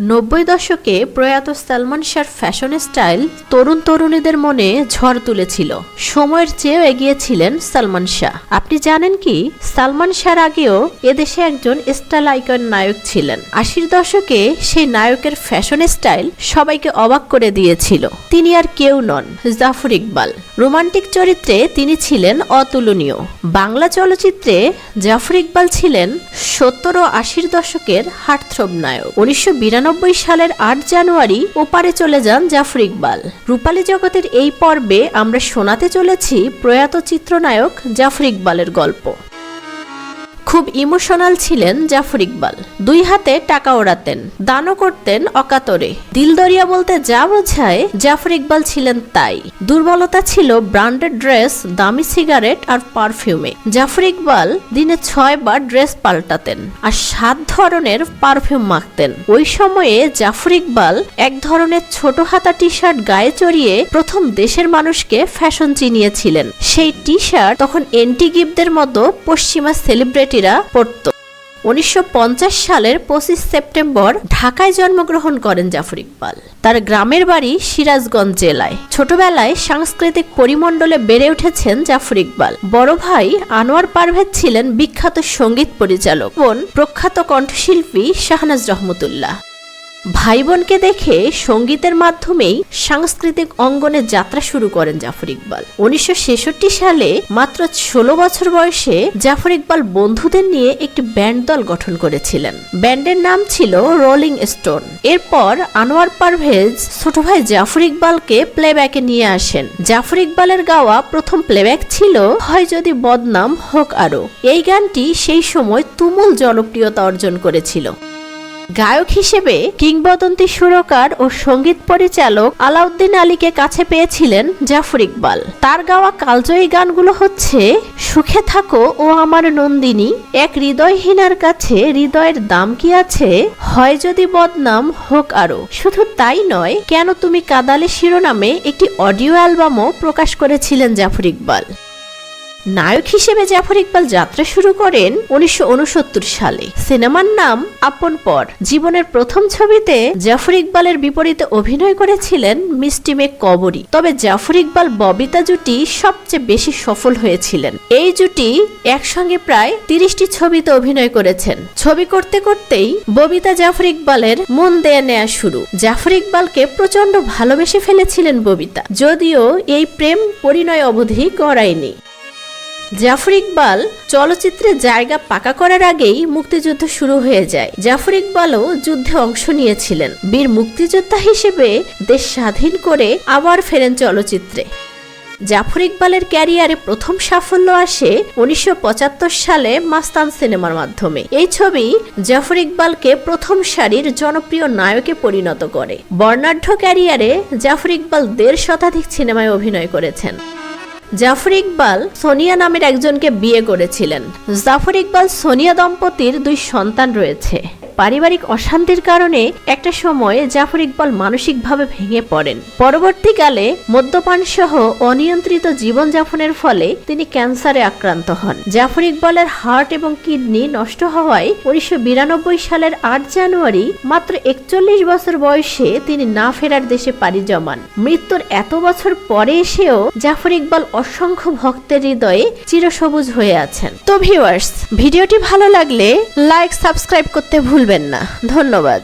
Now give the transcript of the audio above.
নব্বই দশকে প্রয়াত সালমান শাহর ফ্যাশন স্টাইল তরুণ তরুণীদের মনে ঝড় তুলেছিল। সময়ের চেয়েও এগিয়েছিলেন সালমান শাহ। আপনি জানেন কি? সালমান শাহর আগেও এদেশে একজন স্টাইল আইকন নায়ক ছিলেন। আশির দশকে সেই নায়কের ফ্যাশন স্টাইল সবাইকে অবাক করে দিয়েছিল। তিনি আর কেউ নন, জাফর ইকবাল। রোমান্টিক চরিত্রে তিনি ছিলেন অতুলনীয়। বাংলা চলচ্চিত্রে জাফর ইকবাল ছিলেন সত্তর ও আশির দশকের হার্টথ্রব নায়ক। উনিশশো বিরানব্বই সালের আট জানুয়ারি ওপারে চলে যান জাফর ইকবাল। রূপালী জগতের এই পর্বে আমরা শোনাতে চলেছি প্রয়াত চিত্রনায়ক জাফর ইকবালের গল্প। খুব ইমোশনাল ছিলেন জাফর ইকবাল। দুই হাতে টাকা ওড়াতেন, দানও করতেন অকাতরে। দিলদরিয়া বলতে যা বোঝায়, জাফর ইকবাল ছিলেন তাই। দুর্বলতা ছিল ব্র্যান্ডেড ড্রেস, দামি সিগারেট আর পারফিউমে। জাফর ইকবাল দিনে ছয় বার ড্রেস পাল্টাতেন আর সাত ধরনের পারফিউম মাখতেন। ওই সময়ে জাফর ইকবাল এক ধরনের ছোট হাতা টি শার্ট গায়ে চড়িয়ে প্রথম দেশের মানুষকে ফ্যাশন চিনিয়েছিলেন। সেই টি শার্ট তখন এন্টি গিফটদের মতো পশ্চিমা সেলিব্রিটিরা পড়ত। উনিশশো সালের পঁচিশ সেপ্টেম্বর ঢাকায় জন্মগ্রহণ করেন জাফর ইকবাল। তার গ্রামের বাড়ি সিরাজগঞ্জ জেলায়। ছোটবেলায় সাংস্কৃতিক পরিমণ্ডলে বেড়ে উঠেছেন জাফর ইকবাল। বড় ভাই আনোয়ার পারভেজ ছিলেন বিখ্যাত সংগীত পরিচালক। বোন প্রখ্যাত কণ্ঠশিল্পী শাহনাজ রহমতুল্লাহ। ভাই বোনকে দেখে সঙ্গীতের মাধ্যমেই সাংস্কৃতিক অঙ্গনে যাত্রা শুরু করেন জাফর ইকবাল। উনিশশো ছেষট্টি সালে মাত্র ষোলো বছর বয়সে জাফর ইকবাল বন্ধুদের নিয়ে একটি ব্যান্ড দল গঠন করেছিলেন। ব্যান্ডের নাম ছিল রোলিং স্টোন। এরপর আনোয়ার পারভেজ ছোট ভাই জাফর ইকবালকে প্লেব্যাকে নিয়ে আসেন। জাফর ইকবালের গাওয়া প্রথম প্লেব্যাক ছিল হয় যদি বদনাম হোক আরও। এই গানটি সেই সময় তুমুল জনপ্রিয়তা অর্জন করেছিল। গায়ক হিসেবে কিংবদন্তি সুরকার ও সংগীত পরিচালক আলাউদ্দিন আলীকে কাছে পেয়েছিলেন জাফর ইকবাল। তার গাওয়া কালজয়ী গানগুলো হচ্ছে, সুখে থাকো ও আমার নন্দিনী এক হৃদয়হীনার কাছে হৃদয়ের দাম কি আছে হয় যদি বদনাম, হোক আরও শুধু তাই নয়, কেন তুমি কাদালে শিরোনামে একটি অডিও অ্যালবামও প্রকাশ করেছিলেন জাফর ইকবাল নায়ক হিসেবে জাফর ইকবাল যাত্রা শুরু করেন উনিশশো উনসত্তর সালে। সিনেমার নাম আপন পর। জীবনের প্রথম ছবিতে জাফর ইকবালের বিপরীতে অভিনয় করেছিলেন মিষ্টি মেঘ কবরী। তবে জাফর ইকবাল ববিতা জুটি সবচেয়ে বেশি সফল হয়েছিলেন। এই জুটি একসঙ্গে প্রায় তিরিশটি ছবিতে অভিনয় করেছেন। ছবি করতে করতেই ববিতা জাফর ইকবালের মন দেয়া নেয়া শুরু। জাফর ইকবালকে প্রচণ্ড ভালোবেসে ফেলেছিলেন ববিতা। যদিও এই প্রেম পরিণয় অবধি গড়ায়নি। জাফর ইকবাল চলচ্চিত্রে জায়গা পাকা করার আগেই মুক্তিযুদ্ধ শুরু হয়ে যায়। জাফর ইকবালও যুদ্ধে অংশ নিয়েছিলেন। বীর মুক্তিযোদ্ধা হিসেবে দেশ স্বাধীন করে আবার ফেরেন চলচ্চিত্রে। জাফর ইকবালের ক্যারিয়ারে প্রথম সাফল্য আসে উনিশশো পঁচাত্তর সালে মাস্তান সিনেমার মাধ্যমে। এই ছবি জাফর ইকবালকে প্রথম সারির জনপ্রিয় নায়কে পরিণত করে। বর্ণাঢ্য ক্যারিয়ারে জাফর ইকবাল দেড় শতাধিক সিনেমায় অভিনয় করেছেন। জাফর ইকবাল সোনিয়া নামের একজনকে বিয়ে করেছিলেন। জাফর ইকবাল সোনিয়া দম্পতির দুই সন্তান রয়েছে। পারিবারিক অশান্তির কারণে একটা সময়ে জাফর ইকবাল মানসিকভাবে ভেঙে পড়েন। পরবর্তীকালে মদ্যপান সহ অনিয়ন্ত্রিত জীবনযাপনের ফলে তিনি ক্যান্সারে আক্রান্ত হন। জাফর ইকবালের হার্ট এবং কিডনি নষ্ট হওয়ায় উনিশশো বিরানব্বই সালের আট জানুয়ারি মাত্র একচল্লিশ বছর বয়সে তিনি না ফেরার দেশে পাড়ি জমান। মৃত্যুর এত বছর পরে এসেও জাফর ইকবাল অসংখ্য ভক্তের হৃদয়ে চিরসবুজ হয়ে আছেন। তো ভিউয়ার্স, ভিডিওটি ভালো লাগলে লাইক, সাবস্ক্রাইব করতে ভুলবেন না। ধন্যবাদ।